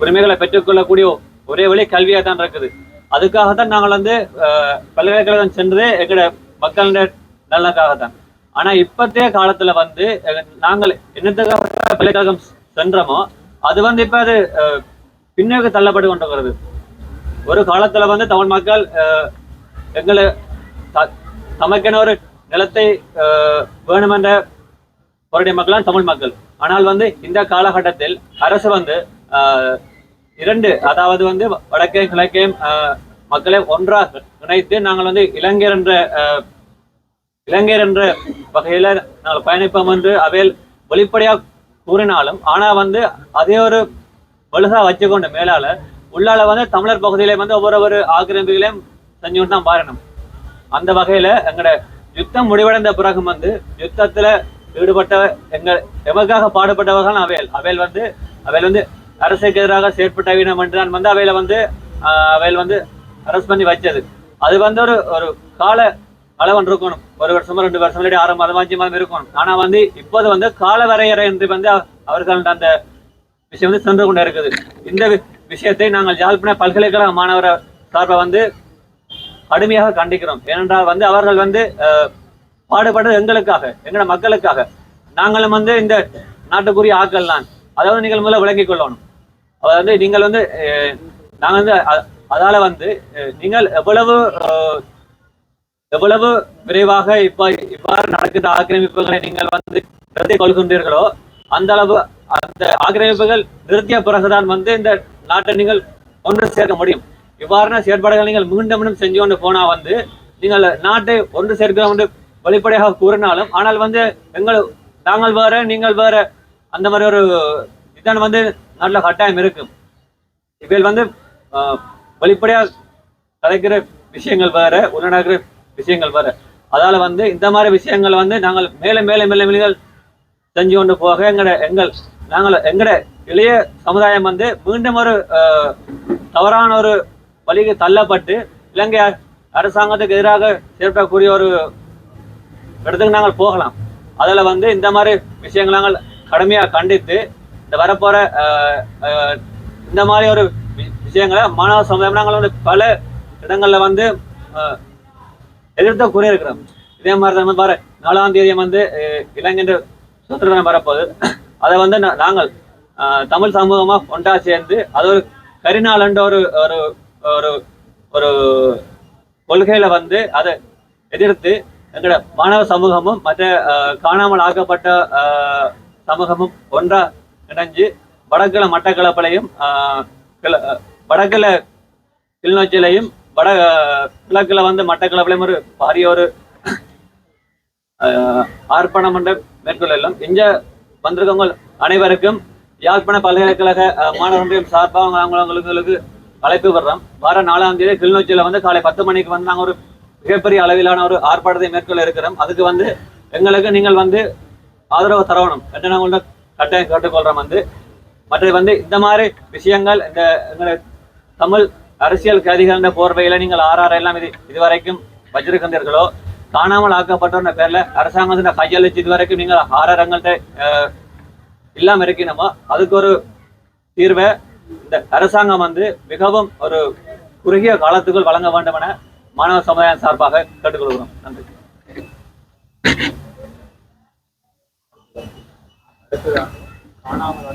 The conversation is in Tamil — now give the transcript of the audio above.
உரிமைகளை பெற்றுக்கொள்ளக்கூடிய ஒரே வழி கல்வியாக தான் இருக்குது. அதுக்காகத்தான் நாங்கள் வந்து பல்கலைக்கழகம் சென்றதே எங்களோட நல்லதுக்காக தான் ஆனா இப்பத்தைய காலத்துல வந்து நாங்கள் என்னத்துக்காக பல்கலைக்கழகம் சென்றோமோ அது வந்து இப்போ அது அஹ், பின்னோக்கி தள்ளப்பட்டு கொண்டிருக்கிறது ஒரு காலத்துல வந்து தமிழ் மக்கள் அஹ், எங்களை த- தமக்கென ஒரு நிலத்தை வேணுமென்ற போராடிய மக்கள் தமிழ் மக்கள். ஆனால் வந்து இந்த காலகட்டத்தில் அரசு வந்து ஆஹ், இரண்டு அதாவது வந்து வடக்கே கிழக்கே மக்களை ஒன்றாக இணைத்து நாங்கள் வந்து இளைஞர் என்ற இளைஞர் என்ற வகையில நாங்கள் பயணிப்போம் என்று அவையில் வெளிப்படையாக கூறினாலும் ஆனா வந்து அதே ஒரு வலுகா வச்சுக்கொண்டு மேலால உள்ளால வந்து தமிழர் பகுதியில வந்து ஒவ்வொரு ஒரு ஆக்கிரமிப்புகளையும் செஞ்சு கொண்டு தான் பாரணும். அந்த வகையில எங்கட யுத்தம் முடிவடைந்த பிறகு வந்து யுத்தத்துல ஈடுபட்ட எங்க எமக்காக பாடுபட்டவர்கள் அவையல் அவையல் வந்து அவையல் வந்து அரசுக்கு எதிராக செயற்பட்ட வீணம் வந்து அவையில வந்து அவையில் வந்து அரசு பண்ணி வச்சது அது வந்து ஒரு ஒரு கால அளவன் இருக்கணும். ஒரு வருஷமோ ரெண்டு வருஷம் இல்லாட்டி ஆறு மாதம் அஞ்சு மாதம் இருக்கணும். ஆனா வந்து இப்போது வந்து கால வரையறை என்று வந்து அவர்கள் அந்த விஷயம் வந்து சென்று கொண்டு இருக்குது. இந்த வி- விஷயத்தை நாங்கள் யாழ்ப்பாண பல்கலைக்கழக மாணவர் சார்பை வந்து கடுமையாக கண்டிக்கிறோம். ஏனென்றால் வந்து அவர்கள் வந்து பாடுபடுறது எங்களுக்காக எங்களோட மக்களுக்காக. நாங்களும் வந்து இந்த நாட்டுக்குரிய ஆட்கள் தான் அதை வந்து நீங்கள் முதல்ல விளங்கிக் கொள்ளணும். அதாவது நீங்கள் வந்து நாங்கள் வந்து அதால வந்து நீங்கள் எவ்வளவு எவ்வளவு விரைவாக இப்ப இவ்வாறு நடக்கின்ற ஆக்கிரமிப்புகளை நீங்கள் வந்து நிறுத்தி கொள்கின்றீர்களோ அந்த அளவு அந்த ஆக்கிரமிப்புகள் நிறுத்திய பிறகுதான் வந்து இந்த நாட்டை நீங்கள் ஒன்று சேர்க்க முடியும். இவ்வாறான செயற்பாடுகள் நீங்கள் மீண்டும் மீண்டும் செஞ்சு கொண்டு போனா வந்து நீங்கள் நாட்டை ஒன்று சேர்க்கிறோம் என்று வெளிப்படையாக கூறினாலும் ஆனால் வந்து எங்கள் நாங்கள் வேற நீங்கள் வேற அந்த மாதிரி ஒரு இதன் வந்து நாட்டில் கட்டாயம் இருக்கும் இவைகள் வந்து வெளிப்படையாக வெளிப்படையா கலைக்கிற விஷயங்கள் வேற உடனடிக்கிற விஷயங்கள் வேற. அதால வந்து இந்த மாதிரி விஷயங்கள் வந்து நாங்கள் மேலே மேலே மேலே மேலே செஞ்சு கொண்டு போக எங்கட எங்கள் நாங்கள் எங்கட இளைய சமுதாயம் வந்து மீண்டும் ஒரு தவறான ஒரு வழிக்கு தள்ளப்பட்டு இலங்கை அரசாங்கத்துக்கு எதிராக செயற்படக்கூடிய ஒரு இடத்துக்கு நாங்கள் போகலாம். அதில் வந்து இந்த மாதிரி விஷயங்களை நாங்கள் கடுமையாக கண்டித்து இந்த வரப்போற இந்த மாதிரி ஒரு வி- விஷயங்களை மாணவ சமுதாயம் நாங்கள் வந்து பல இடங்கள்ல வந்து ஆஹ், எதிர்த்து கூறியிருக்கிறோம். இதே மாதிரி தான் பாரு நாலாம் தேதி வந்து அஹ், இளைஞர் சுதந்திர தினம் வரப்போகுது. அதை வந்து நாங்கள் தமிழ் சமூகமா ஒன்றா சேர்ந்து அது ஒரு கரிநாள் ஒரு ஒரு ஒரு ஒரு கொள்கையில வந்து அதை எதிர்த்து எங்களோட மாணவ சமூகமும் மற்ற காணாமல் ஆக்கப்பட்ட சமூகமும் ஒன்றா இணைஞ்சு வடக்கில மட்டக்களப்பிலையும் ஆஹ், கிழ- வடக்கில வட கிழக்கில் வந்து மட்டக்களப்பிலையும் ஒரு பாரிய ஒரு ஆஹ், ஆர்ப்பாட்டம் என்ற மேற்கொள்ளலாம். இங்க வந்திருக்கவங்க அனைவருக்கும் யாழ்ப்பாண பல்கலைக்கழக மாணவர்களையும் சார்பாக அவங்க அவங்களுக்கு அழைப்பு வர்றோம் வார நாலாம் தேதி கிளிநொச்சியில் வந்து காலை பத்து மணிக்கு வந்து நாங்கள் ஒரு மிகப்பெரிய அளவிலான ஒரு ஆர்ப்பாட்டத்தை மேற்கொள்ள இருக்கிறோம். அதுக்கு வந்து எங்களுக்கு நீங்கள் வந்து ஆதரவு தரணும். என்று நாங்கள் உங்கள்ட்ட கட்டாயம் கேட்டுக்கொள்றோம் வந்து மற்றது வந்து இந்த மாதிரி விஷயங்கள் இந்த எங்களை தமிழ் அரசியல் கைதிகள் போர்வையில நீங்கள் ஆறாறு எல்லாம் இது இதுவரைக்கும் வச்சிருக்கின்றீர்களோ காணாமல் ஆக்கப்பட்டோன்ற பேர்ல அரசாங்கத்தின் கையளிச்சு இதுவரைக்கும் நீங்கள் ஆறாரங்கள்ட்ட இல்லாமல் இருக்கணுமோ அதுக்கு ஒரு தீர்வை இந்த அரசாங்கம் வந்து மிகவும் ஒரு குறுகிய காலத்துக்குள் வழங்க வேண்டும் என மாணவ சமுதாயம் சார்பாக கேட்டுக்கொள்கிறோம். நன்றி. அடுத்ததாக காணாமல்